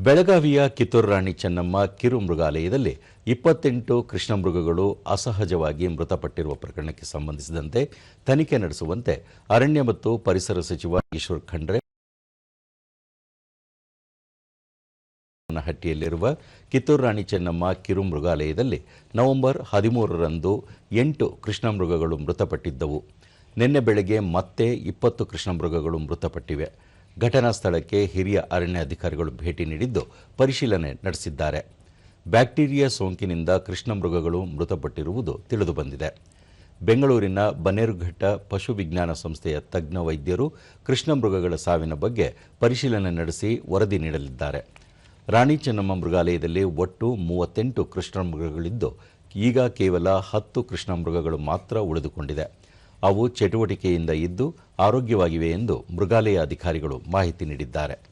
ಬೆಳಗಾವಿಯ ಕಿತ್ತೂರು ರಾಣಿ ಚೆನ್ನಮ್ಮ ಕಿರು ಮೃಗಾಲಯದಲ್ಲಿ ಇಪ್ಪತ್ತೆಂಟು ಕೃಷ್ಣ ಮೃಗಗಳು ಅಸಹಜವಾಗಿ ಮೃತಪಟ್ಟಿರುವ ಪ್ರಕರಣಕ್ಕೆ ಸಂಬಂಧಿಸಿದಂತೆ ತನಿಖೆ ನಡೆಸುವಂತೆ ಅರಣ್ಯ ಮತ್ತು ಪರಿಸರ ಸಚಿವ ಈಶ್ವರ್ ಖಂಡ್ರೆ ಹಟ್ಟಿಯಲ್ಲಿರುವ ಕಿತ್ತೂರು ರಾಣಿ ಚೆನ್ನಮ್ಮ ಕಿರು ಮೃಗಾಲಯದಲ್ಲಿ ನವೆಂಬರ್ ಹದಿಮೂರರಂದು ಎಂಟು ಕೃಷ್ಣ ಮೃಗಗಳು ಮೃತಪಟ್ಟಿದ್ದವು. ನಿನ್ನೆ ಬೆಳಗ್ಗೆ ಮತ್ತೆ ಇಪ್ಪತ್ತು ಕೃಷ್ಣ ಮೃಗಗಳು ಮೃತಪಟ್ಟಿವೆ. ಘಟನಾ ಸ್ಥಳಕ್ಕೆ ಹಿರಿಯ ಅರಣ್ಯ ಅಧಿಕಾರಿಗಳು ಭೇಟಿ ನೀಡಿದ್ದು ಪರಿಶೀಲನೆ ನಡೆಸಿದ್ದಾರೆ. ಬ್ಯಾಕ್ಟೀರಿಯಾ ಸೋಂಕಿನಿಂದ ಕೃಷ್ಣ ಮೃಗಗಳು ಮೃತಪಟ್ಟಿರುವುದು ತಿಳಿದುಬಂದಿದೆ. ಬೆಂಗಳೂರಿನ ಬನೇರುಘಟ್ಟ ಪಶು ವಿಜ್ಞಾನ ಸಂಸ್ಥೆಯ ತಜ್ಞ ವೈದ್ಯರು ಕೃಷ್ಣ ಮೃಗಗಳ ಸಾವಿನ ಬಗ್ಗೆ ಪರಿಶೀಲನೆ ನಡೆಸಿ ವರದಿ ನೀಡಲಿದ್ದಾರೆ. ರಾಣಿ ಚೆನ್ನಮ್ಮ ಮೃಗಾಲಯದಲ್ಲಿ ಒಟ್ಟು ಮೂವತ್ತೆಂಟು ಕೃಷ್ಣ ಮೃಗಗಳಿದ್ದು, ಈಗ ಕೇವಲ ಹತ್ತು ಕೃಷ್ಣ ಮೃಗಗಳು ಮಾತ್ರ ಉಳಿದುಕೊಂಡಿದೆ. ಅವು ಚಟುವಟಿಕೆಯಿಂದ ಇದ್ದು ಆರೋಗ್ಯವಾಗಿವೆ ಎಂದು ಮೃಗಾಲಯ ಅಧಿಕಾರಿಗಳು ಮಾಹಿತಿ ನೀಡಿದ್ದಾರೆ.